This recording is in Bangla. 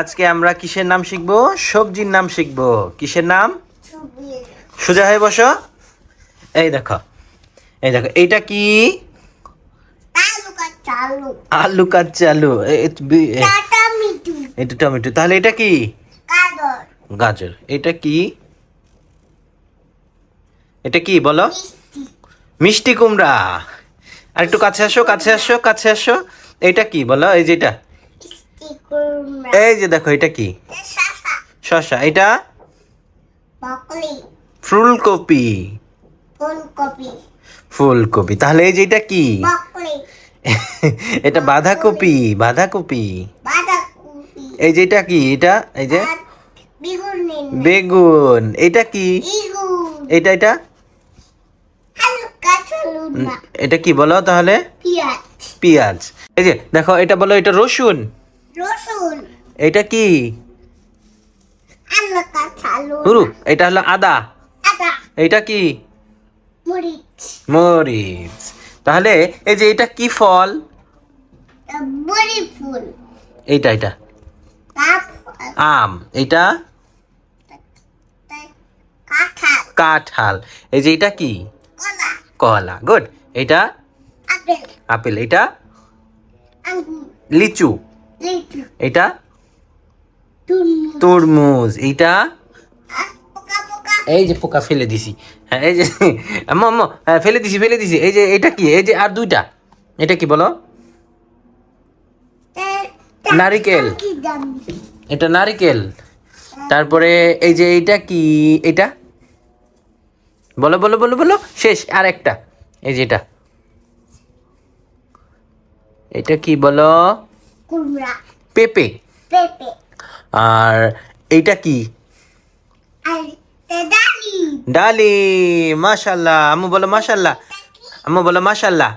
আজকে আমরা কিসের নাম শিখব? সবজির নাম শিখব। কিসের নাম? সোজা হয়ে বসো। এই দেখো এই দেখো এইটা কি? আলু মিটু এটা টমেটো। তাহলে এটা কি? গাজর। এটা কি? এটা কি বলো? মিষ্টি। কুমড়া। আর একটু কাছে আসো কাছে আসো কাছে আসো। এটা কি বলো? এই যেটা এই যে দেখো এটা কি? শসা। এটা? ফুলকপি। ফুলকপি। তাহলে এই যে এটা কি? এটা বাঁধাকপি বাঁধাকপি। এই যে এটা কি? এটা? এই যে? বেগুন এটা কি? এটা এটা? এটা কি বলো তাহলে? পেঁয়াজ। পেঁয়াজ। এই যে দেখো এটা বলো এটা রসুন? রসুন। এটা কি? হুরু এটা হলো আদা। এটা কি? মরিচ। তাহলে এই যে এটা কি ফল? ফুল। এইটা এটা আম। এটা কাঁঠাল। এই যে এটা কি? কলা। গুড। এটা? আপেল। এটা? লিচু। এটা? তরমুজ এইটা এই যে পোকা ফেলে দিছি। হ্যাঁ এই যে আম্মা হ্যাঁ ফেলে দিছি ফেলে দিছি। এই যে এটা কি? এই যে আর দুইটা। এটা কি বলো? নারিকেল। এটা নারিকেল। তারপরে এই যে এইটা কি? এটা? বলো বলো বলো বলো। শেষ আর একটা। এই যে এটা। এটা কি বলো? কুমড়া। পেঁপে। পেঁপে। আর এইটা কি? ডালি ডালি মাশাল্লাহ। আম্মু বলো মাশাল্লাহ। আম্মু বলো মাশাল্লাহ।